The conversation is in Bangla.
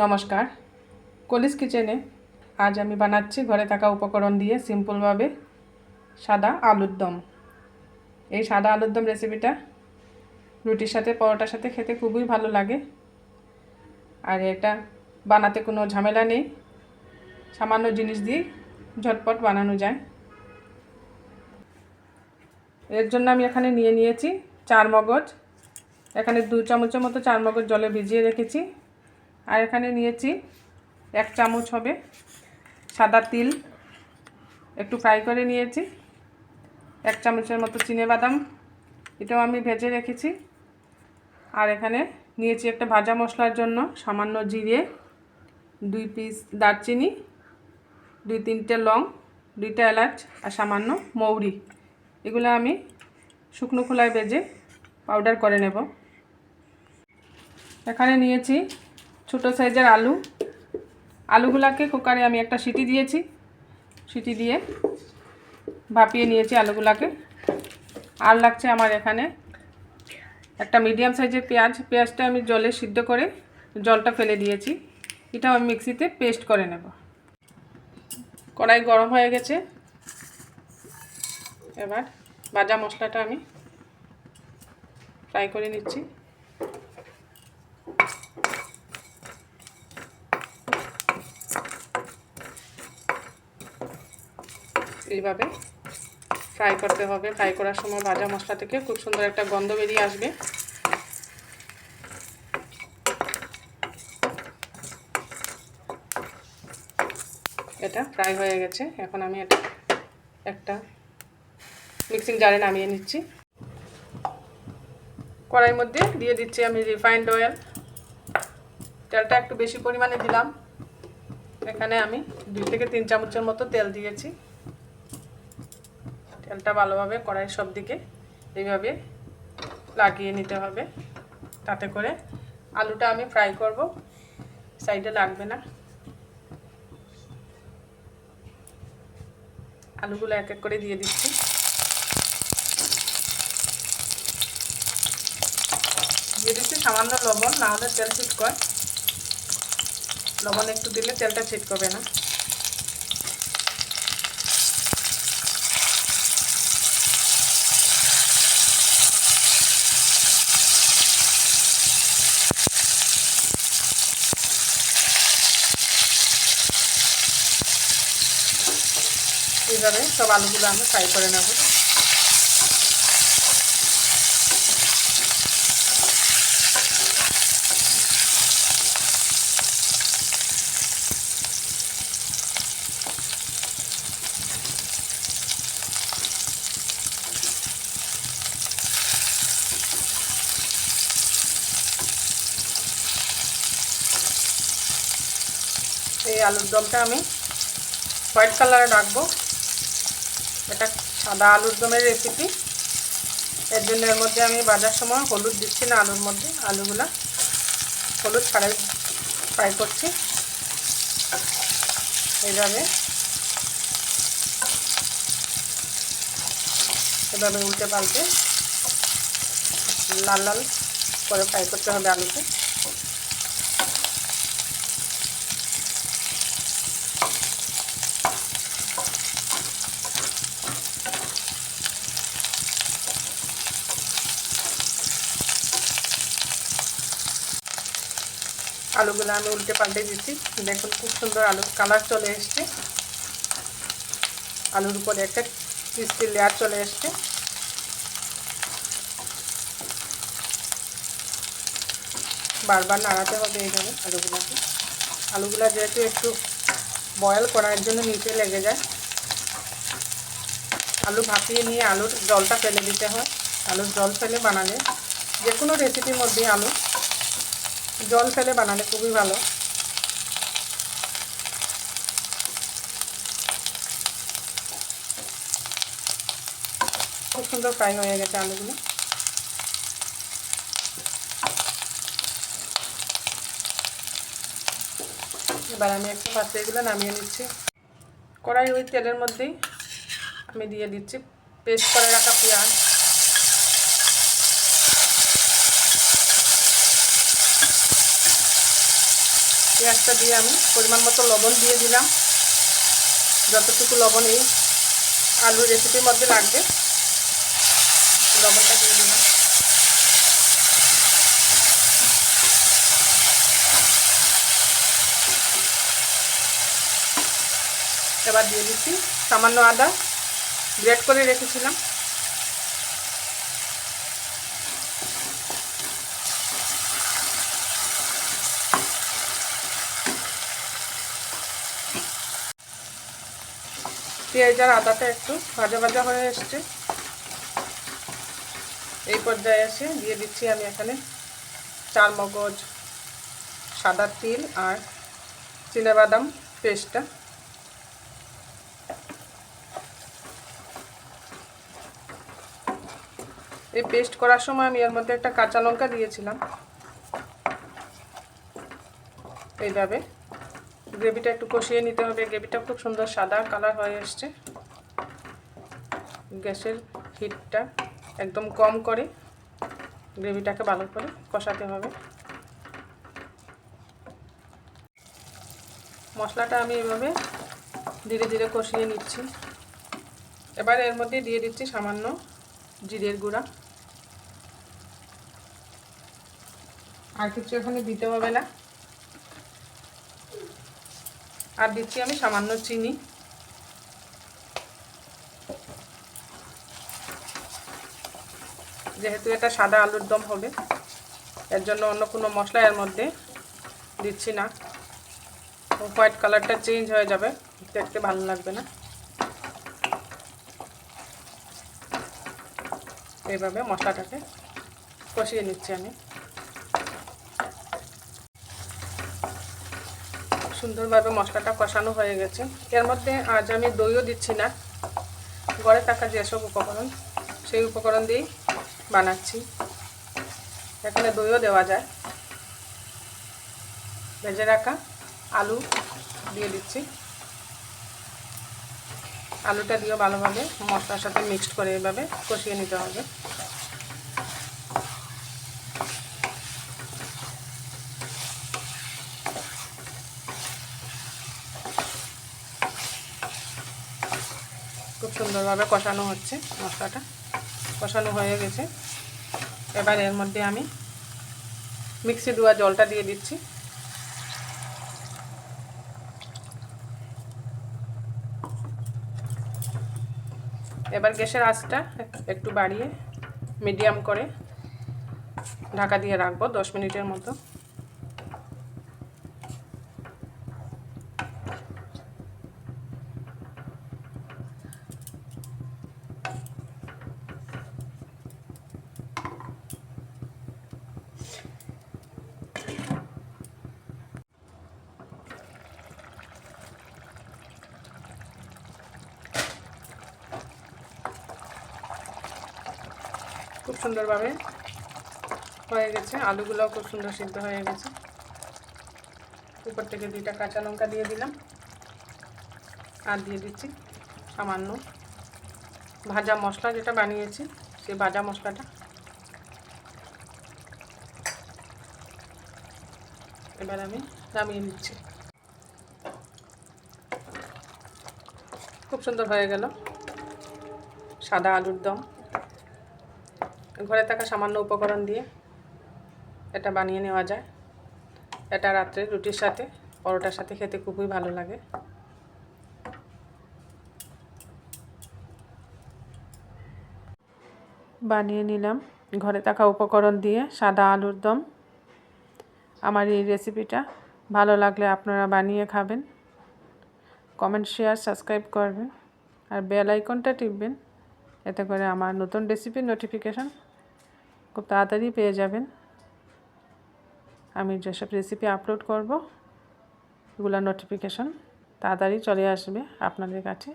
নমস্কার। কলিস কিচেনে আজ আমি বানাচ্ছি ঘরে থাকা উপকরণ দিয়ে সিম্পলভাবে সাদা আলুর দম। এই সাদা আলুর দম রেসিপিটা রুটির সাথে, পরোটার সাথে খেতে খুবই ভালো লাগে। আর এটা বানাতে কোনো ঝামেলা নেই। সামান্য জিনিস দিয়ে ঝটপট বানানো যায়। এর জন্য আমি এখানে নিয়ে নিয়েছি চার মগজ। এখানে দু চামচের মতো চার মগজ জলে ভিজিয়ে রেখেছি। আর এখানে নিয়েছি এক চামচ হবে সাদা তিল। একটু ফ্রাই করে নিয়েছি। এক চামচের মতো চিনে বাদাম, এটাও আমি ভেজে রেখেছি। আর এখানে নিয়েছি একটা ভাজা মশলার জন্য সামান্য জিরে, দুই পিস দারচিনি, দুই তিনটে লং, দুইটা এলাচ আর সামান্য মৌরি। এগুলো আমি শুকনো খোলায় ভেজে পাউডার করে নেব। এখানে নিয়েছি ছোটো সাইজের আলু। আলুগুলাকে কুকারে আমি একটা সিটি দিয়েছি। সিটি দিয়ে ভাপিয়ে নিয়েছি আলুগুলাকে। আর লাগছে আমার এখানে একটা মিডিয়াম সাইজের পেঁয়াজ। পেঁয়াজটা আমি জলে সিদ্ধ করে জলটা ফেলে দিয়েছি। এটাও আমি মিক্সিতে পেস্ট করে নেব। কড়াই গরম হয়ে গেছে। এবার ভাজা মশলাটা আমি ফ্রাই করে নিচ্ছি। এইভাবে ফ্রাই করতে হবে। ফ্রাই করার সময় ভাজা মশলা থেকে খুব সুন্দর একটা গন্ধ বেরিয়ে আসবে। এটা ফ্রাই হয়ে গেছে। এখন আমি এটা একটা মিক্সিং জারে নামিয়ে নিচ্ছি। কড়াইয়ের মধ্যে দিয়ে দিচ্ছি আমি রিফাইন্ড অয়েল তেলটা একটু বেশি পরিমাণে দিলাম। এখানে আমি দুই থেকে তিন চামচের মতো তেল দিয়েছি। তেলটা ভালোভাবে কড়াই সব দিকে এইভাবে লাগিয়ে নিতে হবে। তাতে করে আলুটা আমি ফ্রাই করব, সাইডে লাগবে না। আলুগুলো এক এক করে দিয়ে দিচ্ছি। দিয়ে দিচ্ছি সামান্য লবণ, না হলে তেল ছিটকয়। লবণ একটু দিলে তেলটা ছিটকবে না। এইভাবে সব আলুগুলো আমি ফ্রাই করে নেব। এই আলুর দমটা আমি হোয়াইট কালারে রাখব। এটা সাদা আলুর দমের রেসিপি এর জন্য এর মধ্যে আমি বাজার সময় হলুদ দিচ্ছি না আলুর মধ্যে। আলুগুলা হলুদ ছাড়াই ফ্রাই করছি। এইভাবে এভাবে উল্টে পাল্টে লাল লাল করে ফ্রাই করতে হবে আলুকে। আলুগুলো আমি উল্টে পাল্টে দিচ্ছি। দেখুন খুব সুন্দর আলুর কালার চলে এসছে। আলুর উপরে একটা ক্রিস্পি লেয়ার চলে এসছে। বারবার নাড়াতে হবে এইভাবে আলুগুলোকে। আলুগুলো যেহেতু একটু বয়েল করার জন্য নিচে লেগে যায়, আলু ভাপিয়ে নিয়ে আলুর জলটা ফেলে দিতে হয়। আলুর জল ফেলে বানালে যে কোনো রেসিপির মধ্যে আলু জল ফেলে বানালে খুবই ভালো। খুব সুন্দর ফ্রাই হয়ে গেছে আলুগুলো। এবার আমি একটু পাত্রে এগুলো নামিয়ে নিচ্ছি। কড়াই ওই তেলের মধ্যেই আমি দিয়ে দিচ্ছি। পেস্ট করে রাখা পেঁয়াজ। পেঁয়াজটা দিয়ে আমি পরিমাণ মতো লবণ দিয়ে দিলাম। যতটুকু লবণ এই আলুর রেসিপির মধ্যে লাগবে, লবণটা দিয়ে দিলাম। এবার দিয়ে দিচ্ছি সামান্য আদা গ্রেট করে রেখেছিলাম। পেঁয়াজ আর আদাটা একটু ভাজা ভাজা হয়ে এসছে। এই পর্যায়ে এসে দিয়ে দিচ্ছি আমি এখানে চার মগজ সাদা তিল আর বাদাম পেস্টটা। এই পেস্ট করার সময় আমি এর মধ্যে একটা কাঁচা লঙ্কা দিয়েছিলাম। এইভাবে গ্রেভিটা একটু কষিয়ে নিতে হবে। গ্রেভিটা খুব সুন্দর সাদা কালার হয়ে এসছে। গ্যাসের হিটটা একদম কম করে গ্রেভিটাকে ভালো করে কষাতে হবে। মশলাটা আমি এভাবে ধীরে ধীরে কষিয়ে নিচ্ছি। এবার এর মধ্যে দিয়ে দিচ্ছি সামান্য জিরের গুঁড়া। আর কিছু এখানে দিতে হবে না। আর দিচ্ছি আমি সামান্য চিনি। যেহেতু এটা সাদা আলুর দম হবে, এর জন্য অন্য কোনো মশলা এর মধ্যে দিচ্ছি না। হোয়াইট কালারটা চেঞ্জ হয়ে যাবে, দেখতে ভালো লাগবে না। এইভাবে মশলাটাকে কষিয়ে নিচ্ছি আমি। সুন্দরভাবে মশলাটা কষানো হয়ে গেছে। এর মধ্যে আজ আমি দইও দিচ্ছি না। ঘরে থাকা যেসব উপকরণ, সেই উপকরণ দিয়েই বানাচ্ছি। এখানে দইও দেওয়া যায়। ভেজে রাখা আলু দিয়ে দিচ্ছি। আলুটা দিয়েও ভালোভাবে মশলার সাথে মিক্সড করে এভাবে কষিয়ে নিতে হবে। সুন্দরভাবে কষানো হচ্ছে মশলাটা। কষানো হয়ে গেছে। এবার এর মধ্যে আমি মিক্সি দেওয়া জলটা দিয়ে দিচ্ছি। এবার গ্যাসের আঁচটা একটু বাড়িয়ে মিডিয়াম করে ঢাকা দিয়ে রাখব দশ মিনিটের মতো। খুব সুন্দরভাবে হয়ে গেছে। আলুগুলোও খুব সুন্দর সিদ্ধ হয়ে গেছে। উপর থেকে দুইটা কাঁচা লঙ্কা দিয়ে দিলাম। আর দিয়ে দিচ্ছি সামান্য ভাজা মশলা যেটা বানিয়েছি সেই ভাজা মশলাটা। এবার আমি নামিয়ে নিচ্ছি। খুব সুন্দর হয়ে গেল। সাদা আলুর দম। ঘরে থাকা সামান্য উপকরণ দিয়ে এটা বানিয়ে নেওয়া যায়। এটা রাত্রে রুটির সাথে, পরোটার সাথে খেতে খুবই ভালো লাগে। বানিয়ে নিলাম। ঘরে থাকা উপকরণ দিয়ে সাদা আলুর দম। আমার এই রেসিপিটা ভালো লাগলে আপনারা বানিয়ে খাবেন। কমেন্ট, শেয়ার, সাবস্ক্রাইব করবেন। আর বেল আইকনটা টিপবেন। এতে করে আমার নতুন রেসিপির নোটিফিকেশান খুব তাড়াতাড়ি পেয়ে যাবেন। আমি যেসব রেসিপি আপলোড করব এগুলো নোটিফিকেশান তাড়াতাড়ি চলে আসবে আপনাদের কাছে।